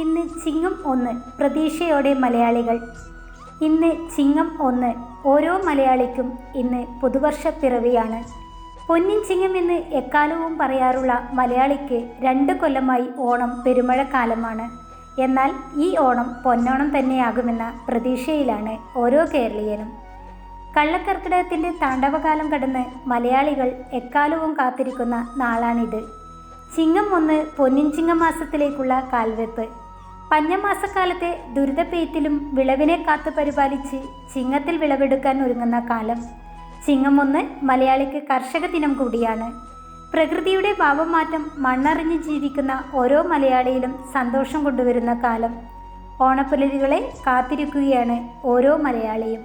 ഇന്ന് ചിങ്ങം ഒന്ന് പ്രതീക്ഷയോടെ മലയാളികൾ. ഇന്ന് ചിങ്ങം ഒന്ന് ഓരോ മലയാളിക്കും ഇന്ന് പുതുവർഷ പിറവിയാണ്. പൊന്നിൻ ചിങ്ങം എന്ന് എക്കാലവും പറയാറുള്ള മലയാളിക്ക് രണ്ട് കൊല്ലമായി ഓണം പെരുമഴക്കാലമാണ്. എന്നാൽ ഈ ഓണം പൊന്നോണം തന്നെയാകുമെന്ന പ്രതീക്ഷയിലാണ് ഓരോ കേരളീയനും. കള്ളക്കർക്കിടകത്തിന്റെ താണ്ഡവകാലം കടന്ന് മലയാളികൾ എക്കാലവും കാത്തിരിക്കുന്ന നാളാണിത്. ചിങ്ങം ഒന്ന് പൊന്നിൻ ചിങ്ങം മാസത്തിലേക്കുള്ള കാൽവെപ്പ്. പഞ്ഞമാസക്കാലത്തെ ദുരിതപ്പെയ്ത്തിലും വിളവിനെ കാത്തു പരിപാലിച്ച് ചിങ്ങത്തിൽ വിളവെടുക്കാൻ ഒരുങ്ങുന്ന കാലം ചിങ്ങം ഒന്ന് മലയാളിക്ക് കർഷക ദിനം കൂടിയാണ്. പ്രകൃതിയുടെ ഭാവമാറ്റം മണ്ണറിഞ്ഞ് ജീവിക്കുന്ന ഓരോ മലയാളിയിലും സന്തോഷം കൊണ്ടുവരുന്ന കാലം. ഓണപ്പുലരികളെ കാത്തിരിക്കുകയാണ് ഓരോ മലയാളിയും.